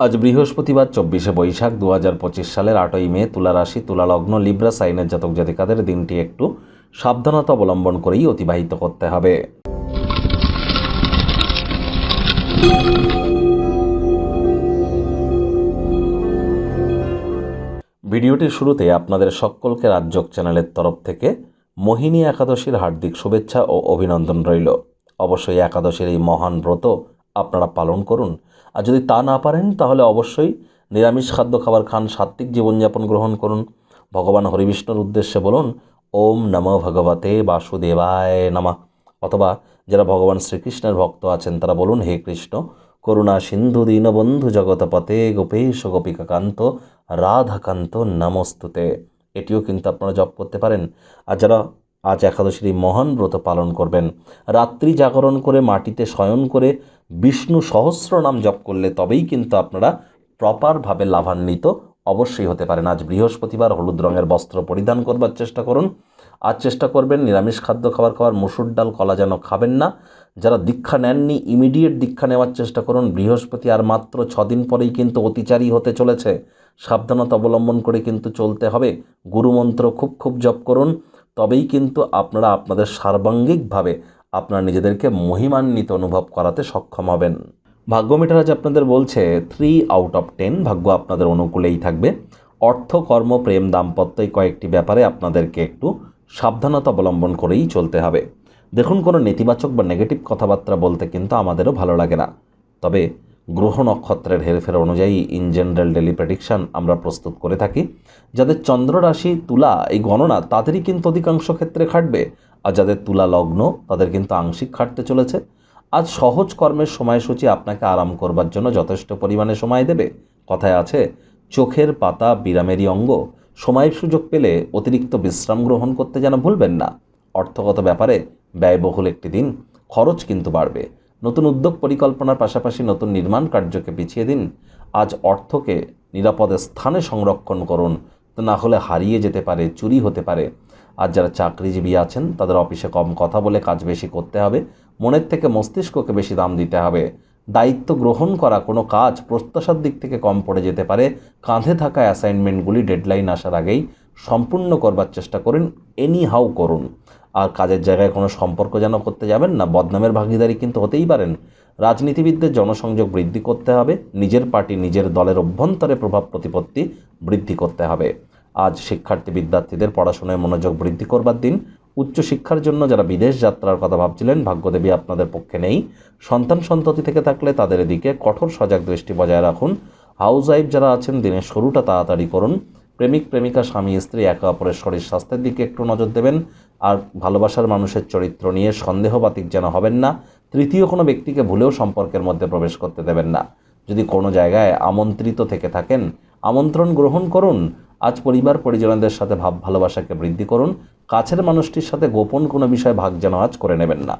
আজ বৃহস্পতিবার, চব্বিশে বৈশাখ দু হাজার পঁচিশ সালের আটই মে, তুলা রাশি, তুলা লগ্ন, লিব্রা, সাইনের জাতক জাতিকাদের দিনটি একটু সাবধানতা অবলম্বন করেই অতিবাহিত করতে হবে। ভিডিওটির শুরুতে আপনাদের সকলকে রাজ্যক চ্যানেলের তরফ থেকে মোহিনী একাদশীর হার্দিক শুভেচ্ছা ও অভিনন্দন রইল। অবশ্যই একাদশীর এই মহান ব্রত আপনারা পালন করুন। আর যদি তা না পারেন, তাহলে অবশ্যই নিরামিষ খাদ্য খাবার খান, সাত্ত্বিক জীবনযাপন গ্রহণ করুন। ভগবান হরিবিষ্ণুর উদ্দেশ্যে বলুন, ওম নম ভগবতে বাসুদেবায় নমা। অথবা যারা ভগবান শ্রীকৃষ্ণের ভক্ত আছেন, তারা বলুন, হে কৃষ্ণ, করুণা সিন্ধু দীনবন্ধু জগতপতে গোপেশ গোপিকাকান্ত, রাধাকান্ত নমস্তুতে। এটিও কিন্তু আপনারা জপ করতে পারেন। আর যারা আজ একাদশীর এই মহান ব্রত পালন করবেন। রাত্রি জাগরণ করে, মাটিতে শয়ন করে, বিষ্ণু সহস্র নাম জপ করলে তবেই কিন্তু আপনারা প্রপারভাবে লাভান্বিত অবশ্যই হতে পারেন। আজ বৃহস্পতিবার হলুদ রঙের বস্ত্র পরিধান করবার চেষ্টা করুন। আজ চেষ্টা করবেন নিরামিষ খাদ্য খাবার খাওয়ার, মসুর ডাল, কলা যেন খাবেন না। যারা দীক্ষা নেননি, ইমিডিয়েট দীক্ষা নেওয়ার চেষ্টা করুন। বৃহস্পতি আর মাত্র ছদিন পরেই কিন্তু অতিচারী হতে চলেছে। সাবধানতা অবলম্বন করে কিন্তু চলতে হবে। গুরুমন্ত্র খুব খুব জপ করুন। তবেই কিন্তু আপনারা আপনাদের সার্বাঙ্গিকভাবে আপনারা নিজেদেরকে মহিমান্বিত অনুভব করাতে সক্ষম হবেন। ভাগ্য মিটার আজ আপনাদের বলছে থ্রি আউট অফ টেন ভাগ্য আপনাদের অনুকূলেই থাকবে। অর্থ, কর্ম, প্রেম দাম্পত্য এই কয়েকটি ব্যাপারে আপনাদেরকে একটু সাবধানতা অবলম্বন করেই চলতে হবে। দেখুন, কোনো নেতিবাচক বা নেগেটিভ কথাবার্তা বলতে কিন্তু আমাদেরও ভালো লাগে না। তবে গ্রহ নক্ষত্রের হেরফের অনুযায়ী ইন জেনারেল ডেলি প্রেডিকশান আমরা প্রস্তুত করে থাকি। যাদের চন্দ্র রাশি, তুলা এই গণনা তাদেরই কিন্তু অধিকাংশ ক্ষেত্রে খাটবে। আর যাদের তুলা লগ্ন, তাদের কিন্তু আংশিক খাটতে চলেছে। আজ সহজ কর্মের সময়সূচি আপনাকে আরাম করবার জন্য যথেষ্ট পরিমাণে সময় দেবে। কথায় আছে, চোখের পাতা বিরামেরই অঙ্গ। সময় সুযোগ পেলে অতিরিক্ত বিশ্রাম গ্রহণ করতে যেন ভুলবেন না। অর্থগত ব্যাপারে ব্যয়বহুল একটি দিন, খরচ কিন্তু বাড়বে। নতুন উদ্যোগ পরিকল্পনার পাশাপাশি নতুন নির্মাণ কার্যকে পিছিয়ে দিন। আজ অর্থকে নিরাপদে স্থানে সংরক্ষণ করুন। না হলে হারিয়ে যেতে পারে, চুরি হতে পারে। আর যারা চাকরিজীবী আছেন, তাদের অফিসে কম কথা বলে কাজ বেশি করতে হবে। মনের থেকে মস্তিষ্ককে বেশি দাম দিতে হবে। দায়িত্ব গ্রহণ করা কোনো কাজ প্রত্যাশার দিক থেকে কম পড়ে যেতে পারে। কাঁধে থাকা অ্যাসাইনমেন্টগুলি ডেডলাইন আসার আগেই সম্পূর্ণ করবার চেষ্টা করুন। এনি হাউ করুন। আর কাজের জায়গায় কোনো সম্পর্ক যেন করতে যাবেন না, বদনামের ভাগিদারি কিন্তু হতেই পারেন। রাজনীতিবিদদের জনসংযোগ বৃদ্ধি করতে হবে, নিজের পার্টি নিজের দলের অভ্যন্তরে প্রভাব প্রতিপত্তি বৃদ্ধি করতে হবে। আজ শিক্ষার্থী বিদ্যার্থীদের পড়াশোনায় মনোযোগ বৃদ্ধি করবার দিন। উচ্চশিক্ষার জন্য যারা বিদেশ যাত্রার কথা ভাবছিলেন, ভাগ্যদেবী আপনাদের পক্ষে নেই। সন্তান সন্ততি থেকে থাকলে তাদের দিকে কঠোর সজাগ দৃষ্টি বজায় রাখুন। হাউস ওয়াইফ যারা আছেন, দিনের শুরুটা তাড়াতাড়ি করুন। প্রেমিক, প্রেমিকা, স্বামী, স্ত্রী, একে অপরের শরীর স্বাস্থ্যের দিকে একটু নজর দেবেন। আর ভালোবাসার মানুষের চরিত্র নিয়ে সন্দেহবাতিক যেন হবেন না। তৃতীয় কোনো ব্যক্তিকে ভুলেও সম্পর্কের মধ্যে প্রবেশ করতে দেবেন না। যদি কোনো জায়গায় আমন্ত্রিত থেকে থাকেন, আমন্ত্রণ গ্রহণ করুন। আজ পরিবার, পরিজনদের সাথে ভাব, ভালোবাসাকে বৃদ্ধি করুন। কাছের মানুষটির সাথে গোপন কোনো বিষয় ভাগ যেন আজ করে নেবেন না।